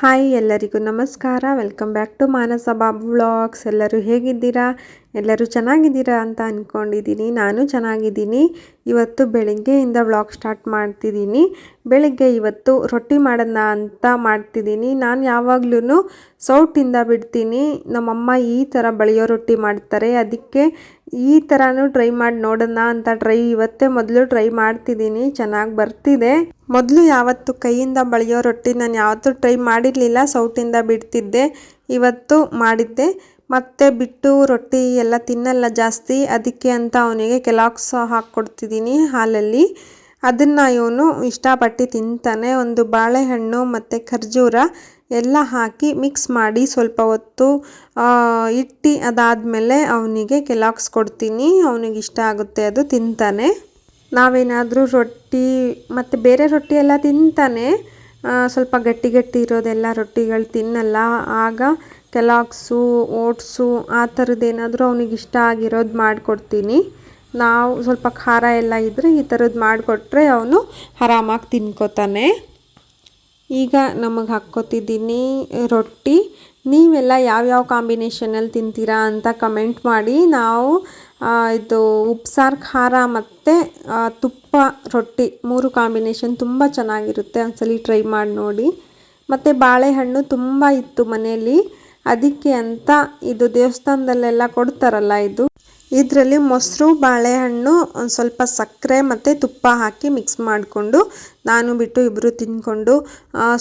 Hi ಎಲ್ಲರಿಗೂ ನಮಸ್ಕಾರ. Welcome back to Manasa Babu vlogs ಎಲ್ಲರೂ ಹೇಗಿದ್ದೀರಾ? ಎಲ್ಲರೂ ಚೆನ್ನಾಗಿದ್ದೀರಾ ಅಂತ ಅಂದ್ಕೊಂಡಿದ್ದೀನಿ ನಾನು ಚೆನ್ನಾಗಿದ್ದೀನಿ. ಇವತ್ತು ಬೆಳಗ್ಗೆಯಿಂದ ವ್ಲಾಗ್ ಸ್ಟಾರ್ಟ್ ಮಾಡ್ತಿದ್ದೀನಿ. ಬೆಳಿಗ್ಗೆ ಇವತ್ತು ರೊಟ್ಟಿ ಮಾಡೋಣ ಅಂತ ಮಾಡ್ತಿದ್ದೀನಿ. ನಾನು ಯಾವಾಗ್ಲೂ ಸೌಟಿಂದ ಬಿಡ್ತೀನಿ. ನಮ್ಮಮ್ಮ ಈ ಥರ ಬಳಿಯೋ ರೊಟ್ಟಿ ಮಾಡ್ತಾರೆ. ಅದಕ್ಕೆ ಈ ಥರನೂ ಟ್ರೈ ಮಾಡಿ ನೋಡೋಣ ಅಂತ ಟ್ರೈ ಇವತ್ತೇ ಮೊದಲು ಟ್ರೈ ಮಾಡ್ತಿದ್ದೀನಿ. ಚೆನ್ನಾಗಿ ಬರ್ತಿದೆ. ಮೊದಲು ಯಾವತ್ತು ಕೈಯಿಂದ ಬಳಿಯೋ ರೊಟ್ಟಿ ನಾನು ಯಾವತ್ತೂ ಟ್ರೈ ಮಾಡಿರಲಿಲ್ಲ. ಸೌಟಿಂದ ಬಿಡ್ತಿದ್ದೆ. ಇವತ್ತು ಮಾಡಿದ್ದೆ. ಮತ್ತೆ ಬಿಟ್ಟು ರೊಟ್ಟಿ ಎಲ್ಲ ತಿನ್ನಲ್ಲ ಜಾಸ್ತಿ, ಅದಕ್ಕೆ ಅಂತ ಅವನಿಗೆ ಕೆಲಾಕ್ಸ್ ಹಾಕ್ಕೊಡ್ತಿದ್ದೀನಿ ಹಾಲಲ್ಲಿ. ಅದನ್ನು ಇವನು ಇಷ್ಟಪಟ್ಟು ತಿಂತಾನೆ. ಒಂದು ಬಾಳೆಹಣ್ಣು ಮತ್ತು ಖರ್ಜೂರ ಎಲ್ಲ ಹಾಕಿ ಮಿಕ್ಸ್ ಮಾಡಿ ಸ್ವಲ್ಪ ಹೊತ್ತು ಇಟ್ಟು ಅದಾದಮೇಲೆ ಅವನಿಗೆ ಕೆಲಾಕ್ಸ್ ಕೊಡ್ತೀನಿ. ಅವನಿಗೆ ಇಷ್ಟ ಆಗುತ್ತೆ ಅದು ತಿಂತಾನೆ. ನಾವೇನಾದರೂ ರೊಟ್ಟಿ ಮತ್ತು ಬೇರೆ ರೊಟ್ಟಿ ಎಲ್ಲ ತಿಂತಾನೆ. ಸ್ವಲ್ಪ ಗಟ್ಟಿ ಗಟ್ಟಿ ಇರೋದೆಲ್ಲ ರೊಟ್ಟಿಗಳು ತಿನ್ನಲ್ಲ. ಆಗ ಕೆಲಾಕ್ಸು ಓಟ್ಸು ಆ ಥರದ್ದು ಏನಾದರೂ ಅವ್ನಿಗೆ ಇಷ್ಟ ಆಗಿರೋದು ಮಾಡಿಕೊಡ್ತೀನಿ. ನಾವು ಸ್ವಲ್ಪ ಖಾರ ಎಲ್ಲ ಇದ್ದರೆ ಈ ಥರದ್ದು ಮಾಡಿಕೊಟ್ರೆ ಅವನು ಆರಾಮಾಗಿ ತಿನ್ಕೋತಾನೆ. ಈಗ ನಮಗೆ ಹಾಕ್ಕೋತಿದ್ದೀನಿ ರೊಟ್ಟಿ. ನೀವೆಲ್ಲ ಯಾವ್ಯಾವ ಕಾಂಬಿನೇಷನಲ್ಲಿ ತಿಂತೀರಾ ಅಂತ ಕಮೆಂಟ್ ಮಾಡಿ. ನಾವು ಇದು ಉಪ್ಸಾರು, ಖಾರ ಮತ್ತು ತುಪ್ಪ, ರೊಟ್ಟಿ ಮೂರು ಕಾಂಬಿನೇಷನ್ ತುಂಬ ಚೆನ್ನಾಗಿರುತ್ತೆ. ಒಂದ್ಸಲಿ ಟ್ರೈ ಮಾಡಿ ನೋಡಿ. ಮತ್ತು ಬಾಳೆಹಣ್ಣು ತುಂಬ ಇತ್ತು ಮನೆಯಲ್ಲಿ. ಅದಕ್ಕೆ ಅಂತ ಇದು ದೇವಸ್ಥಾನದಲ್ಲೆಲ್ಲ ಕೊಡ್ತಾರಲ್ಲ ಇದು. ಇದರಲ್ಲಿ ಮೊಸರು, ಬಾಳೆಹಣ್ಣು, ಒಂದು ಸ್ವಲ್ಪ ಸಕ್ಕರೆ ಮತ್ತು ತುಪ್ಪ ಹಾಕಿ ಮಿಕ್ಸ್ ಮಾಡಿಕೊಂಡು ನಾನು ಬಿಟ್ಟು ಇಬ್ಬರು ತಿಂದ್ಕೊಂಡು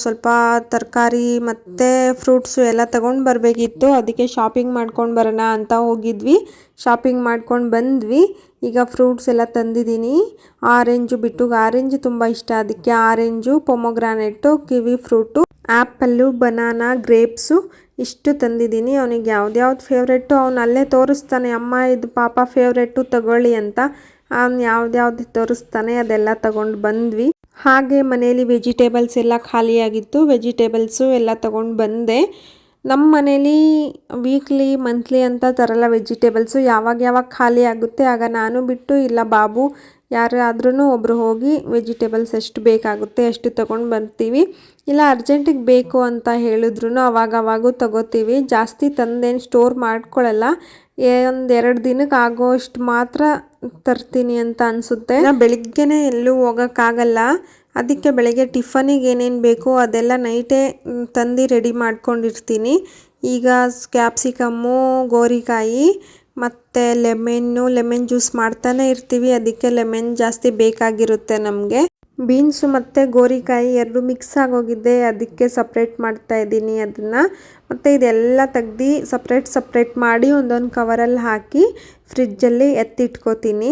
ಸ್ವಲ್ಪ ತರಕಾರಿ ಮತ್ತು ಫ್ರೂಟ್ಸು ಎಲ್ಲ ತಗೊಂಡು ಬರಬೇಕಿತ್ತು. ಅದಕ್ಕೆ ಶಾಪಿಂಗ್ ಮಾಡ್ಕೊಂಡು ಬರೋಣ ಅಂತ ಹೋಗಿದ್ವಿ. ಶಾಪಿಂಗ್ ಮಾಡ್ಕೊಂಡು ಬಂದ್ವಿ. ಈಗ ಫ್ರೂಟ್ಸ್ ಎಲ್ಲ ತಂದಿದ್ದೀನಿ. ಆರೆಂಜು ಬಿಟ್ಟು ಆರೆಂಜ್ ತುಂಬ ಇಷ್ಟ. ಅದಕ್ಕೆ orange pomegranate kiwi fruit apple banana grapes ಇಷ್ಟು ತಂದಿದ್ದೀನಿ. ಅವನಿಗೆ ಯಾವ್ದ್ಯಾವ್ದು ಫೇವ್ರೆಟ್ಟು ಅವ್ನು ಅಲ್ಲೇ ತೋರಿಸ್ತಾನೆ. ಅಮ್ಮ, ಇದು ಪಾಪ ಫೇವ್ರೆಟ್ಟು ತಗೊಳ್ಳಿ ಅಂತ. ಅವ್ನು ಯಾವ್ದು ತೋರಿಸ್ತಾನೆ ಅದೆಲ್ಲ ತಗೊಂಡು ಬಂದ್ವಿ. ಹಾಗೆ ಮನೆಯಲ್ಲಿ ವೆಜಿಟೇಬಲ್ಸ್ ಎಲ್ಲ ಖಾಲಿಯಾಗಿತ್ತು. ವೆಜಿಟೇಬಲ್ಸು ಎಲ್ಲ ತಗೊಂಡು ಬಂದೆ. ನಮ್ಮ ಮನೇಲಿ ವೀಕ್ಲಿ ಮಂತ್ಲಿ ಅಂತ ತರಲ್ಲ ವೆಜಿಟೇಬಲ್ಸು ಯಾವಾಗ ಯಾವಾಗ ಖಾಲಿ ಆಗುತ್ತೆ, ಆಗ ನಾನು ಬಿಟ್ಟು ಇಲ್ಲ ಬಾಬು ಯಾರಾದ್ರೂ ಒಬ್ಬರು ಹೋಗಿ ವೆಜಿಟೇಬಲ್ಸ್ ಎಷ್ಟು ಬೇಕಾಗುತ್ತೆ, ಅಷ್ಟು ತೊಗೊಂಡು ಬರ್ತೀವಿ ಇಲ್ಲ ಅರ್ಜೆಂಟಿಗೆ ಬೇಕು ಅಂತ ಹೇಳಿದ್ರು ಅವಾಗವಾಗೂ ತೊಗೋತೀವಿ. ಜಾಸ್ತಿ ತಂದೇನು ಸ್ಟೋರ್ ಮಾಡ್ಕೊಳ್ಳಲ್ಲ ಒಂದು ಎರಡು ದಿನಕ್ಕೆ ಆಗೋಷ್ಟು ಮಾತ್ರ ತರ್ತೀನಿ ಅಂತ ಅನಿಸುತ್ತೆ. ಬೆಳಿಗ್ಗೆನೇ ಎಲ್ಲೂ ಹೋಗೋಕ್ಕಾಗಲ್ಲ. ಅದಕ್ಕೆ ಬೆಳಗ್ಗೆ ಟಿಫನಿಗೆ ಏನೇನು ಬೇಕೋ ಅದೆಲ್ಲ ನೈಟೇ ತಂದು ರೆಡಿ ಮಾಡ್ಕೊಂಡಿರ್ತೀನಿ. ಈಗ ಕ್ಯಾಪ್ಸಿಕಮ್ಮು, ಗೋರಿಕಾಯಿ ಮತ್ತು ಲೆಮೆನ್ನು, ಲೆಮೆನ್ ಜ್ಯೂಸ್ ಮಾಡ್ತಾನೆ ಇರ್ತೀವಿ. ಅದಕ್ಕೆ ಲೆಮೆನ್ ಜಾಸ್ತಿ ಬೇಕಾಗಿರುತ್ತೆ ನಮಗೆ. ಬೀನ್ಸು ಮತ್ತು ಗೋರಿಕಾಯಿ ಎರಡು ಮಿಕ್ಸ್ ಆಗೋಗಿದೆ. ಅದಕ್ಕೆ ಸಪ್ರೇಟ್ ಮಾಡ್ತಾ ಇದ್ದೀನಿ ಅದನ್ನು. ಮತ್ತು ಇದೆಲ್ಲ ತೆಗ್ದು ಸಪ್ರೇಟ್ ಸಪ್ರೇಟ್ ಮಾಡಿ ಒಂದೊಂದು ಕವರಲ್ಲಿ ಹಾಕಿ ಫ್ರಿಜ್ಜಲ್ಲಿ ಎತ್ತಿಟ್ಕೋತೀನಿ.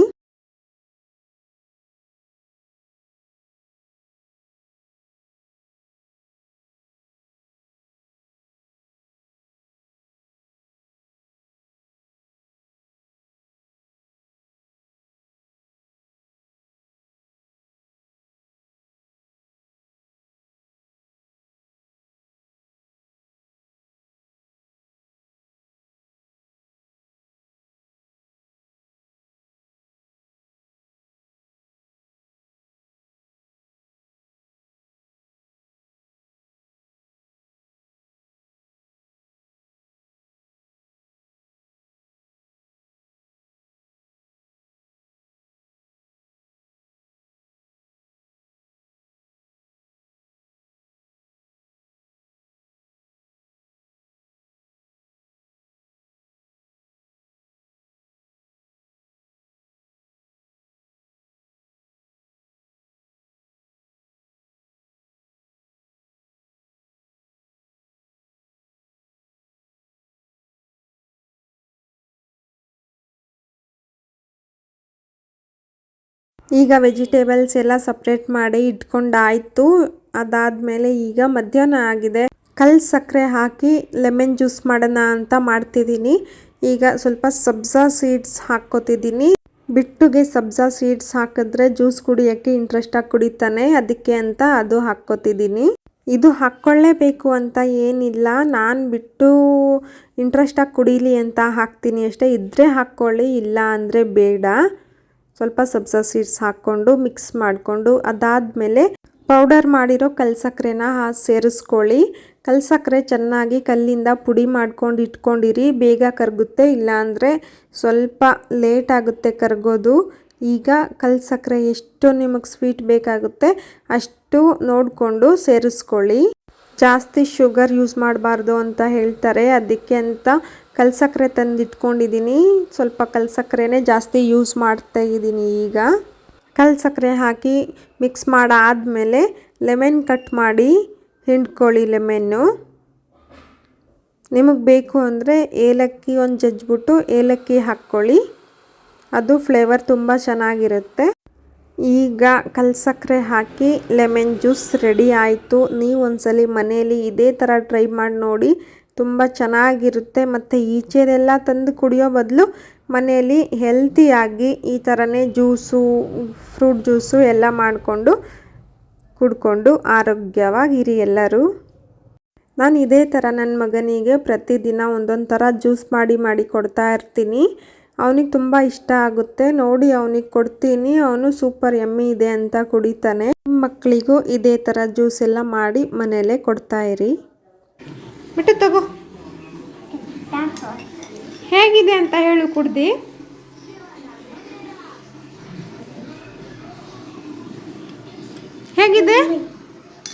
ಈಗ ವೆಜಿಟೇಬಲ್ಸ್ ಎಲ್ಲ ಸಪ್ರೇಟ್ ಮಾಡಿ ಇಟ್ಕೊಂಡಾಯಿತು. ಅದಾದಮೇಲೆ ಈಗ ಮಧ್ಯಾಹ್ನ ಆಗಿದೆ. ಕಲ್ ಸಕ್ಕರೆ ಹಾಕಿ ಲೆಮನ್ ಜ್ಯೂಸ್ ಮಾಡೋಣ ಅಂತ ಮಾಡ್ತಿದ್ದೀನಿ. ಈಗ ಸ್ವಲ್ಪ ಸಬ್ಜಾ ಸೀಡ್ಸ್ ಹಾಕ್ಕೋತಿದ್ದೀನಿ. ಬಿಟ್ಟುಗೆ ಸಬ್ಜಾ ಸೀಡ್ಸ್ ಹಾಕಿದ್ರೆ ಜ್ಯೂಸ್ ಕುಡಿಯೋಕ್ಕೆ ಇಂಟ್ರೆಸ್ಟಾಗಿ ಕುಡಿತಾನೆ. ಅದಕ್ಕೆ ಅಂತ ಅದು ಹಾಕ್ಕೋತಿದ್ದೀನಿ. ಇದು ಹಾಕ್ಕೊಳ್ಳೇಬೇಕು ಅಂತ ಏನಿಲ್ಲ. ನಾನು ಬಿಟ್ಟು ಇಂಟ್ರೆಸ್ಟಾಗಿ ಕುಡೀಲಿ ಅಂತ ಹಾಕ್ತೀನಿ ಅಷ್ಟೇ. ಇದ್ದರೆ ಹಾಕ್ಕೊಳ್ಳಿ, ಇಲ್ಲ ಅಂದರೆ ಬೇಡ. ಸ್ವಲ್ಪ ಸಬ್ಸ ಸೀಡ್ಸ್ ಹಾಕ್ಕೊಂಡು ಮಿಕ್ಸ್ ಮಾಡಿಕೊಂಡು ಅದಾದಮೇಲೆ ಪೌಡರ್ ಮಾಡಿರೋ ಕಲ್ಸಕ್ಕರೆನ ಸೇರಿಸ್ಕೊಳ್ಳಿ. ಕಲ್ಸಕ್ಕರೆ ಚೆನ್ನಾಗಿ ಕಲ್ಲಿಂದ ಪುಡಿ ಮಾಡ್ಕೊಂಡು ಇಟ್ಕೊಂಡಿರಿ. ಬೇಗ ಕರಗುತ್ತೆ, ಇಲ್ಲಾಂದರೆ ಸ್ವಲ್ಪ ಲೇಟ್ ಆಗುತ್ತೆ ಕರಗೋದು. ಈಗ ಕಲ್ಸಕ್ಕರೆ ಎಷ್ಟು ನಿಮಗೆ ಸ್ವೀಟ್ ಬೇಕಾಗುತ್ತೆ ಅಷ್ಟು ನೋಡಿಕೊಂಡು ಸೇರಿಸ್ಕೊಳ್ಳಿ. ಜಾಸ್ತಿ ಶುಗರ್ ಯೂಸ್ ಮಾಡಬಾರ್ದು ಅಂತ ಹೇಳ್ತಾರೆ. ಅದಕ್ಕೆ ಅಂತ ಕಲ್ಸಕ್ಕರೆ ತಂದಿಟ್ಕೊಂಡಿದ್ದೀನಿ ಸ್ವಲ್ಪ ಕಲ್ಸಕ್ಕರೆನೇ ಜಾಸ್ತಿ ಯೂಸ್ ಮಾಡ್ತಾ ಇದ್ದೀನಿ ಈಗ. ಕಲ್ಸಕ್ಕರೆ ಹಾಕಿ ಮಿಕ್ಸ್ ಮಾಡಾದಮೇಲೆ ಲೆಮೆನ್ ಕಟ್ ಮಾಡಿ ಹಿಂಡ್ಕೊಳ್ಳಿ ಲೆಮೆನ್ನು ನಿಮಗೆ ಬೇಕು ಅಂದರೆ ಏಲಕ್ಕಿ ಒಂದು ಜಜ್ಜಿಬಿಟ್ಟು ಏಲಕ್ಕಿ ಹಾಕ್ಕೊಳ್ಳಿ. ಅದು ಫ್ಲೇವರ್ ತುಂಬ ಚೆನ್ನಾಗಿರುತ್ತೆ. ಈಗ ಕಲ್ಸಕ್ಕರೆ ಹಾಕಿ ಲೆಮೆನ್ ಜ್ಯೂಸ್ ರೆಡಿ ಆಯಿತು. ನೀವು ಒಂದ್ಸಲಿ ಮನೆಯಲ್ಲಿ ಇದೇ ಥರ ಟ್ರೈ ಮಾಡಿ ನೋಡಿ. ತುಂಬ ಚೆನ್ನಾಗಿರುತ್ತೆ. ಮತ್ತು ಈಚೆದೆಲ್ಲ ತಂದು ಕುಡಿಯೋ ಬದಲು ಮನೆಯಲ್ಲಿ ಹೆಲ್ತಿಯಾಗಿ ಈ ಥರನೇ ಜ್ಯೂಸು ಫ್ರೂಟ್ ಜ್ಯೂಸು ಎಲ್ಲ ಮಾಡಿಕೊಂಡು ಕುಡ್ಕೊಂಡು ಆರೋಗ್ಯವಾಗಿರಿ ಎಲ್ಲರೂ. ನಾನು ಇದೇ ಥರ ನನ್ನ ಮಗನಿಗೆ ಪ್ರತಿದಿನ ಒಂದೊಂದು ಥರ ಜ್ಯೂಸ್ ಮಾಡಿ ಮಾಡಿ ಕೊಡ್ತಾ ಇರ್ತೀನಿ. ಅವನಿಗೆ ತುಂಬ ಇಷ್ಟ ಆಗುತ್ತೆ. ನೋಡಿ ಅವನಿಗೆ ಕೊಡ್ತೀನಿ. ಅವನು ಸೂಪರ್ ಎಮ್ಮಿ ಇದೆ ಅಂತ ಕುಡಿತಾನೆ. ಮಕ್ಕಳಿಗೂ ಇದೇ ಥರ ಜ್ಯೂಸ್ ಎಲ್ಲ ಮಾಡಿ ಮನೆಯಲ್ಲೇ ಕೊಡ್ತಾಯಿರಿ ಬಿಟ್ಟು ತಗೋ. ಹೇಗಿದೆ ಅಂತ ಹೇಳು ಕುಡ್ದಿ. ಹೇಗಿದೆ?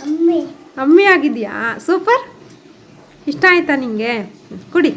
ಅಮ್ಮಿ. ಅಮ್ಮಿ ಆಗಿದೆಯಾ? ಸೂಪರ್. ಇಷ್ಟ ಆಯ್ತಾ ನಿಂಗೆ? ಕುಡಿ.